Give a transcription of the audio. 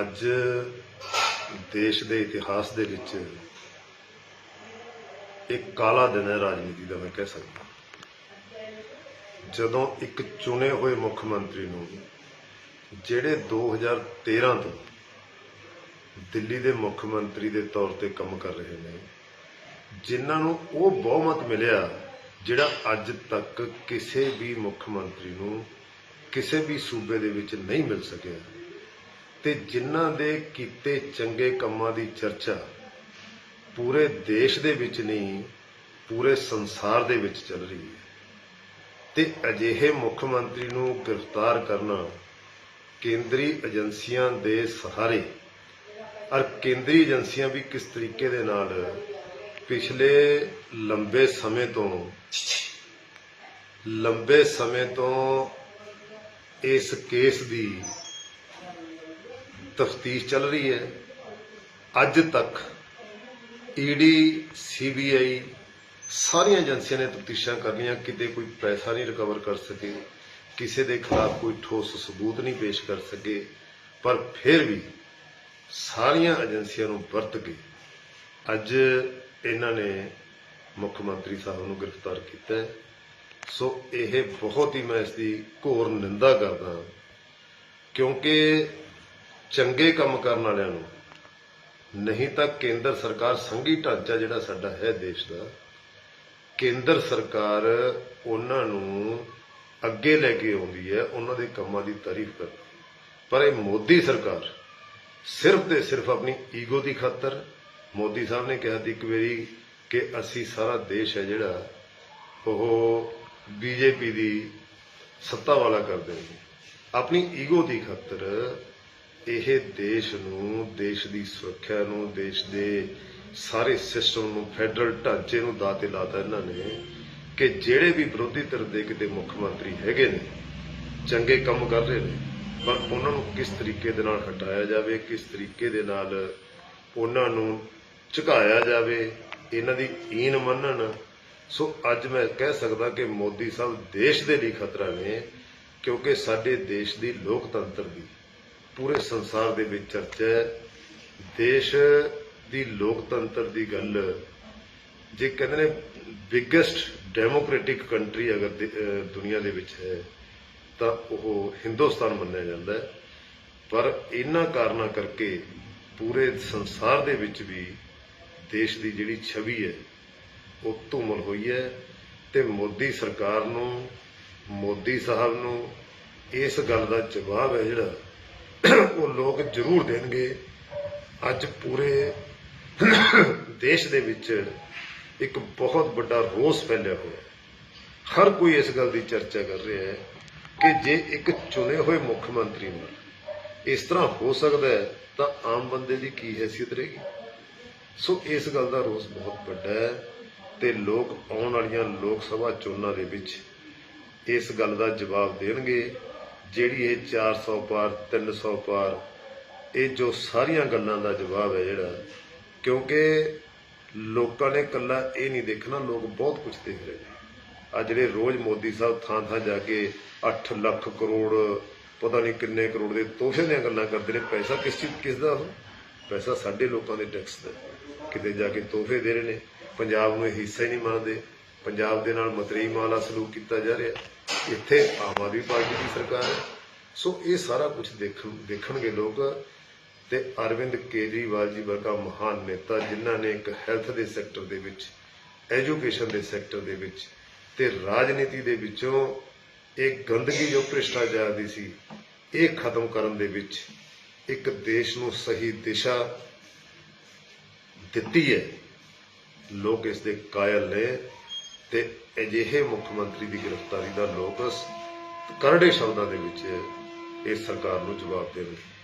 ਅੱਜ ਦੇਸ਼ ਦੇ ਇਤਿਹਾਸ ਦੇ ਵਿੱਚ ਇੱਕ ਕਾਲਾ ਦਿਨ ਹੈ ਰਾਜਨੀਤੀ ਦਾ, ਮੈਂ ਕਹਿ ਸਕਦਾ। ਜਦੋਂ ਇੱਕ ਚੁਣੇ ਹੋਏ ਮੁੱਖ ਮੰਤਰੀ ਨੂੰ, ਜਿਹੜੇ 2013 ਤੋਂ ਦਿੱਲੀ ਦੇ ਮੁੱਖ ਮੰਤਰੀ ਦੇ ਤੌਰ ਤੇ ਕੰਮ ਕਰ ਰਹੇ ਨੇ, ਜਿਨ੍ਹਾਂ ਨੂੰ ਉਹ ਬਹੁਮਤ ਮਿਲਿਆ ਜਿਹੜਾ ਅੱਜ ਤੱਕ ਕਿਸੇ ਵੀ ਮੁੱਖ ਮੰਤਰੀ ਨੂੰ ਕਿਸੇ ਵੀ ਸੂਬੇ ਦੇ ਵਿੱਚ ਨਹੀਂ ਮਿਲ ਸਕਿਆ। ਤੇ ਜਿਨ੍ਹਾਂ ਦੇ ਕੀਤੇ ਚੰਗੇ ਕੰਮਾਂ ਦੀ ਚਰਚਾ ਪੂਰੇ ਦੇਸ਼ ਦੇ ਵਿੱਚ ਨਹੀਂ, ਪੂਰੇ ਸੰਸਾਰ ਦੇ ਵਿੱਚ ਚੱਲ ਰਹੀ ਹੈ। ਤੇ ਅਜਿਹੇ ਮੁੱਖ ਮੰਤਰੀ ਨੂੰ ਗ੍ਰਿਫਤਾਰ ਕਰਨਾ ਕੇਂਦਰੀ ਏਜੰਸੀਆਂ ਦੇ ਸਹਾਰੇ ਔਰ ਕੇਂਦਰੀ ਏਜੰਸੀਆਂ ਵੀ ਕਿਸ ਤਰੀਕੇ ਦੇ ਨਾਲ ਪਿਛਲੇ ਲੰਬੇ ਸਮੇਂ ਤੋਂ, ਲੰਬੇ ਸਮੇਂ ਤੋਂ ਇਸ ਕੇਸ ਦੀ ਤਫਤੀਸ਼ ਚੱਲ ਰਹੀ ਹੈ। ਅੱਜ ਤੱਕ ਈਡੀ ਸੀਬੀਆਈ ਸਾਰੀਆਂ ਏਜੰਸੀਆਂ ਨੇ ਤਫਤੀਸ਼ਾਂ ਕਰ ਲਈਆਂ ਕਿਤੇ ਕੋਈ ਪੈਸਾ ਨਹੀਂ ਰਿਕਵਰ ਕਰ ਸਕੇ, ਕਿਸੇ ਦੇ ਖਿਲਾਫ ਕੋਈ ਠੋਸ ਸਬੂਤ ਨਹੀਂ ਪੇਸ਼ ਕਰ ਸਕੇ, ਪਰ ਫਿਰ ਵੀ ਸਾਰੀਆਂ ਏਜੰਸੀਆਂ ਨੂੰ ਵਰਤ ਕੇ ਅੱਜ ਇਹਨਾਂ ਨੇ ਮੁੱਖ ਮੰਤਰੀ ਸਾਹਿਬ ਨੂੰ ਗ੍ਰਿਫਤਾਰ ਕੀਤਾ ਸੋ ਇਹ ਬਹੁਤ ਹੀ ਮੈਂ ਇਸ ਦੀ ਘੋਰ ਨਿੰਦਾ ਕਰਦਾ ਕਿਉਂਕਿ ਚੰਗੇ ਕੰਮ ਕਰਨ ਵਾਲਿਆਂ ਨੂੰ। ਨਹੀਂ ਤਾਂ ਕੇਂਦਰ ਸਰਕਾਰ ਸੰਘੀ ਢਾਂਚਾ ਜਿਹੜਾ ਸਾਡਾ ਹੈ ਦੇਸ਼ ਦਾ, ਕੇਂਦਰ ਸਰਕਾਰ ਉਹਨਾਂ ਨੂੰ ਅੱਗੇ ਲੈ ਕੇ ਆਉਂਦੀ ਹੈ, ਉਹਨਾਂ ਦੇ ਕੰਮਾਂ ਦੀ ਤਾਰੀਫ ਕਰਦੀ ਪਰ ਇਹ ਮੋਦੀ ਸਰਕਾਰ ਸਿਰਫ ਤੇ ਸਿਰਫ ਆਪਣੀ ਈਗੋ ਦੀ ਖਾਤਰ, ਮੋਦੀ ਸਾਹਿਬ ਨੇ ਕਿਹਾ ਸੀ ਇੱਕ ਵਾਰੀ ਕਿ ਅਸੀਂ ਸਾਰਾ ਦੇਸ਼ ਹੈ ਜਿਹੜਾ, ਉਹ ਬੀਜੇਪੀ ਦੀ ਸੱਤਾ ਵਾਲਾ ਕਰ ਦੇਣਗੇ। ਆਪਣੀ ਈਗੋ ਦੀ ਖਾਤਰ ਇਹ ਦੇਸ਼ ਨੂੰ, ਦੇਸ਼ ਦੀ ਸੁਰੱਖਿਆ ਨੂੰ, ਦੇਸ਼ ਦੇ ਸਾਰੇ ਸਿਸਟਮ ਨੂੰ ਫੈਡਰਲ ਢਾਂਚੇ ਨੂੰ ਦਾਅ ਤੇ ਲਾਤਾ ਇਹਨਾਂ ਨੇ ਕਿ ਜਿਹੜੇ ਵੀ ਵਿਰੋਧੀ ਧਿਰ ਦੇ ਕਿਤੇ ਮੁੱਖ ਮੰਤਰੀ ਹੈਗੇ ਨੇ, ਚੰਗੇ ਕੰਮ ਕਰ ਰਹੇ ਨੇ, ਪਰ ਉਹਨਾਂ ਨੂੰ ਕਿਸ ਤਰੀਕੇ ਦੇ ਨਾਲ ਹਟਾਇਆ ਜਾਵੇ, ਕਿਸ ਤਰੀਕੇ ਦੇ ਨਾਲ ਉਹਨਾਂ ਨੂੰ ਝੁਕਾਇਆ ਜਾਵੇ, ਇਹਨਾਂ ਦੀ ਈਨ ਮੰਨਣ, ਸੋ ਅੱਜ ਮੈਂ ਕਹਿ ਸਕਦਾ ਕਿ ਮੋਦੀ ਸਾਹਿਬ ਦੇਸ਼ ਦੇ ਲਈ ਖਤਰਾ ਨੇ, ਕਿਉਂਕਿ ਸਾਡੇ ਦੇਸ਼ ਦੀ ਲੋਕਤੰਤਰ ਦੀ ਪੂਰੇ ਸੰਸਾਰ ਦੇ ਵਿੱਚ ਚਰਚਾ ਹੈ। ਦੇਸ਼ ਦੀ ਲੋਕਤੰਤਰ ਦੀ ਗੱਲ, ਜੇ ਕਹਿੰਦੇ ਨੇ ਬਿਗੇਸਟ ਡੈਮੋਕ੍ਰੈਟਿਕ ਕੰਟਰੀ ਅਗਰ ਦੇ- ਦੁਨੀਆ ਦੇ ਵਿੱਚ ਹੈ, ਤਾਂ ਉਹ ਹਿੰਦੁਸਤਾਨ ਮੰਨਿਆ ਜਾਂਦਾ ਹੈ। ਪਰ ਇਹਨਾਂ ਕਾਰਨਾਂ ਕਰਕੇ ਪੂਰੇ ਸੰਸਾਰ ਦੇ ਵਿੱਚ ਵੀ ਦੇਸ਼ ਦੀ ਜਿਹੜੀ ਛਵੀ ਹੈ, ਉਹ ਧੂਮਰ ਹੋਈ ਹੈ ਤੇ ਮੋਦੀ ਸਰਕਾਰ ਨੂੰ, ਮੋਦੀ ਸਾਹਿਬ ਨੂੰ ਇਸ ਗੱਲ ਦਾ ਜਵਾਬ ਹੈ ਜਿਹੜਾ ਉਹ ਲੋਕ ਜ਼ਰੂਰ ਦੇਣਗੇ। ਅੱਜ ਪੂਰੇ ਦੇਸ਼ ਦੇ ਵਿੱਚ ਇੱਕ ਬਹੁਤ ਵੱਡਾ ਰੋਸ ਫੈਲਿਆ ਹੋਇਆ ਹਰ ਕੋਈ ਇਸ ਗੱਲ ਦੀ ਚਰਚਾ ਕਰ ਰਿਹਾ ਹੈ ਕਿ ਜੇ ਇੱਕ ਚੁਣੇ ਹੋਏ ਮੁੱਖ ਮੰਤਰੀ ਨਾਲ ਇਸ ਤਰ੍ਹਾਂ ਹੋ ਸਕਦਾ ਹੈ, ਤਾਂ ਆਮ ਬੰਦੇ ਦੀ ਕੀ ਹੈਸੀਅਤ ਰਹੇਗੀ? ਸੋ ਇਸ ਗੱਲ ਦਾ ਰੋਸ ਬਹੁਤ ਵੱਡਾ ਹੈ ਤੇ ਲੋਕ ਆਉਣ ਵਾਲੀਆਂ ਲੋਕ ਸਭਾ ਚੋਣਾਂ ਦੇ ਵਿੱਚ ਇਸ ਗੱਲ ਦਾ ਜਵਾਬ ਦੇਣਗੇ ਜਿਹੜੀ ਇਹ 400 ਪਾਰ 300 ਪਾਰ, ਇਹ ਜੋ ਸਾਰੀਆਂ ਗੱਲਾਂ ਦਾ ਜਵਾਬ ਹੈ ਜਿਹੜਾ, ਕਿਉਂਕਿ ਲੋਕਾਂ ਨੇ ਕੱਲਾ ਇਹ ਨਹੀਂ ਦੇਖਣਾ, ਲੋਕ ਬਹੁਤ ਕੁਝ ਦੇਖ ਰਹੇ ਨੇ। ਆ ਜਿਹੜੇ ਰੋਜ਼ ਮੋਦੀ ਸਾਹਿਬ ਥਾਂ ਥਾਂ ਜਾ ਕੇ 8 ਲੱਖ ਕਰੋੜ, ਪਤਾ ਨਹੀਂ ਕਿੰਨੇ ਕਰੋੜ ਦੇ ਤੋਹਫੇ ਦੀਆਂ ਗੱਲਾਂ ਕਰਦੇ ਨੇ, ਪੈਸਾ ਕਿਸ ਚੀਜ਼, ਕਿਸ ਦਾ ਉਹ ਪੈਸਾ ਸਾਡੇ ਲੋਕਾਂ ਦੇ ਟੈਕਸ ਦਾ ਕਿਤੇ ਜਾ ਕੇ ਤੋਹਫੇ ਦੇ ਰਹੇ ਨੇ, ਪੰਜਾਬ ਨੂੰ ਇਹ ਹਿੱਸਾ ਹੀ ਨਹੀਂ ਮੰਨਦੇ। ਪੰਜਾਬ ਦੇ ਨਾਲ ਮਤਰੇਈ ਮਾਲਾ ਸਲੂਕ ਕੀਤਾ ਜਾ ਰਿਹਾ ਇੱਥੇ ਆਮ ਆਦਮੀ ਪਾਰਟੀ ਦੀ ਸਰਕਾਰ ਹੈ। ਸੋ ਇਹ ਸਾਰਾ ਕੁਝ ਦੇਖਣ ਦੇਖਣਗੇ ਲੋਕ ਤੇ ਅਰਵਿੰਦ ਕੇਜਰੀਵਾਲ ਜੀ ਵਰਗਾ ਮਹਾਨ ਨੇਤਾ ਜਿਨ੍ਹਾਂ ਨੇ ਇੱਕ ਹੈਲਥ ਦੇ ਸੈਕਟਰ ਦੇ ਵਿੱਚ ਐਜੂਕੇਸ਼ਨ ਦੇ ਸੈਕਟਰ ਦੇ ਵਿੱਚ ਤੇ ਰਾਜਨੀਤੀ ਦੇ ਵਿੱਚੋਂ ਇਹ ਗੰਦਗੀ ਜੋ ਭ੍ਰਿਸ਼ਟਾਚਾਰ ਦੀ ਸੀ, ਇਹ ਖਤਮ ਕਰਨ ਦੇ ਵਿੱਚ ਇੱਕ ਦੇਸ਼ ਨੂੰ ਸਹੀ ਦਿਸ਼ਾ ਦਿੱਤੀ ਹੈ। ਲੋਕ ਇਸ ਦੇ ਕਾਇਲ ਨੇ। ਤੇ ਅਜਿਹੇ ਮੁੱਖ ਮੰਤਰੀ ਦੀ ਗ੍ਰਿਫਤਾਰੀ ਦਾ ਲੋਕ ਕਰੜੇ ਸ਼ਬਦਾਂ ਦੇ ਵਿੱਚ ਇਸ ਸਰਕਾਰ ਨੂੰ ਜਵਾਬ ਦੇਣਗੇ।